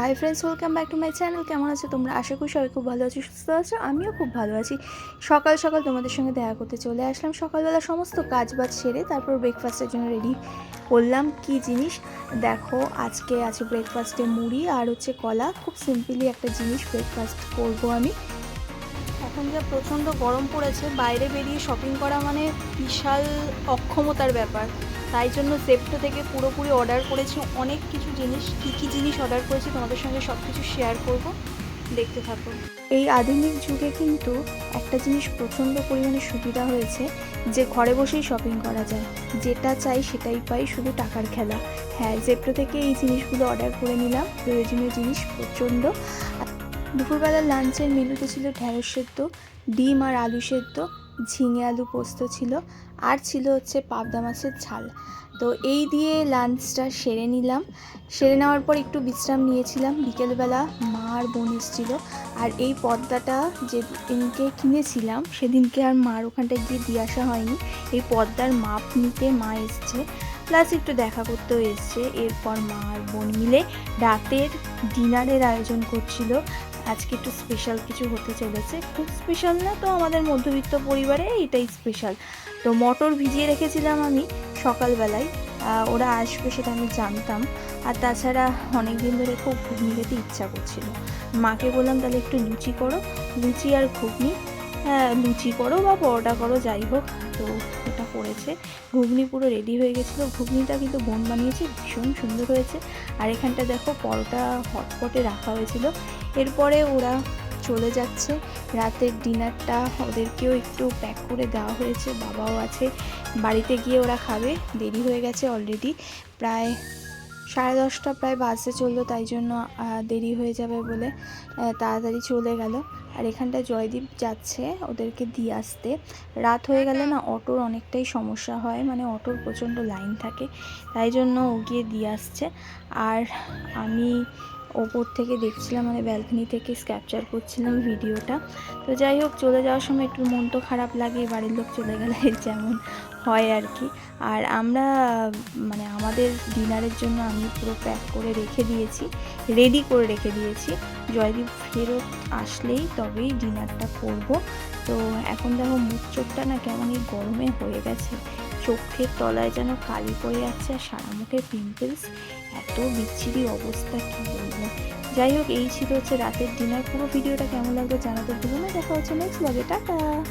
Hi friends welcome back to my channel কেমন আছো তোমরা? আশা করি সবাই খুব ভালো আছো, সুস্থ আছো, আমিও খুব ভালো আছি। সকাল সকাল তোমাদের সঙ্গে দেখা করতে চলে আসলাম। সকালবেলা সমস্ত কাজ বাজ সেরে তারপর ব্রেকফাস্টের জন্য রেডি করলাম। কি জিনিস? দেখো, আজকে আছে ব্রেকফাস্টে মুড়ি আর হচ্ছে কলা। খুব সিম্পলি একটা জিনিস ব্রেকফাস্ট করব আমি। এখন যা প্রচণ্ড গরম পড়েছে, বাইরে বেরিয়ে শপিং করা মানে বিশাল অক্ষমতার ব্যাপার। তাই জন্য জেপটো থেকে পুরোপুরি অর্ডার করেছি। অনেক কিছু জিনিস, কী কী জিনিস অর্ডার করেছি তোমাদের সঙ্গে সব কিছু শেয়ার করব। দেখতে থাকো। এই আধুনিক যুগে কিন্তু একটা জিনিস প্রচণ্ড পরিমাণে সুবিধা হয়েছে, যে ঘরে বসেই শপিং করা যায়। যেটা চাই সেটাই পাই, শুধু টাকার খেলা। হ্যাঁ জেপটো থেকে এই জিনিসগুলো অর্ডার করে নিলাম। প্রয়োজনীয় জিনিস প্রচণ্ড। দুপুরবেলার লাঞ্চের মেনুতে ছিল ঢ্যাঁড়স সেদ্ধ, ডিম আর আলু সেদ্ধ, ঝিঙে আলু পোস্ত ছিল, আর ছিল হচ্ছে পাবদা মাছের ঝাল। তো এই দিয়ে লাঞ্চটা সেরে নিলাম। সেরে নেওয়ার পর একটু বিশ্রাম নিয়েছিলাম। বিকেলবেলা মা আর বোন এসেছিল। আর এই পর্দাটা যেদিনকে কিনেছিলাম, সেদিনকে আর মার ওখানটায় গিয়ে দিয়ে আসা হয়নি। এই পর্দার মাপ নিতে মা এসছে। প্লাস একটু দেখা করতেও এসছে। এরপর মা আর বোন মিলে রাতের ডিনারের আয়োজন করছিল। আজকে একটু স্পেশাল কিছু হতে চলেছে। খুব স্পেশাল না তো আমাদের মধ্যবিত্ত পরিবারে এটাই স্পেশাল তো মটর ভিজিয়ে রেখেছিলাম আমি সকালবেলায়। ওরা আসবে সেটা আমি জানতাম। আর তাছাড়া অনেক দিন ধরে খুব ঘুগনি খেতে ইচ্ছা করছিল। মাকে বললাম, তাহলে একটু লুচি করো। লুচি আর ঘুগনি। লুচি করো বা পরোটা করো, যাই হোক, তো এটা করেছে। ঘুগনি পুরো রেডি হয়ে গেছিল। ঘুগনিটা কিন্তু বোন বানিয়েছে, ভীষণ সুন্দর হয়েছে। আর এখানটা দেখো, পরোটা হটপটে রাখা হয়েছিল। এরপরে ওরা চলে যাচ্ছে। রাতের ডিনারটা ওদেরকেও একটু প্যাক করে দেওয়া হয়েছে, বাবাও আছে। বাড়িতে গিয়ে ওরা খাবে, দেরি হয়ে গেছে অলরেডি প্রায় সাড়ে দশটা প্রায় বাসে চলল, তাই জন্য দেরি হয়ে যাবে বলে তাড়াতাড়ি চলে গেল। আর এখানটা জয়দীপ যাচ্ছে ওদেরকে দিয়ে আসতে। রাত হয়ে গেলে না অটোর অনেকটাই সমস্যা হয় মানে অটোর প্রচণ্ড লাইন থাকে, তাই জন্য ও গিয়ে দিয়ে আসছে। আর আমি ওপর থেকে দেখছিলাম মানে ব্যালকনি থেকে ক্যাপচার করছিলাম ভিডিওটা। তো যাই হোক, চলে যাওয়ার সময় একটু মন তো খারাপ লাগে, বাড়ির লোক চলে গেলে যেমন হয় আর কি। আর আমরা মানে আমাদের ডিনারের জন্য আমি পুরো প্যাক করে রেখে দিয়েছি রেডি করে রেখে দিয়েছি। জয়দীপ ফেরত আসলেই তবেই ডিনারটা করব। তো এখন দেখো, মুখ চোখটা না কেমন এই গরমে হয়ে গেছে। চোখের তলায় যেন কালি পড়ে আছে আর সারা মুখে পিম্পলস এত বিচ্ছিরি অবস্থা, কি বলব? যাই হোক, এই ছিল হচ্ছে রাতের ডিনার পুরো ভিডিওটা কেমন লাগল জানাতে ভুলো না। দেখা হচ্ছে নেক্সট ব্লগে টাটা!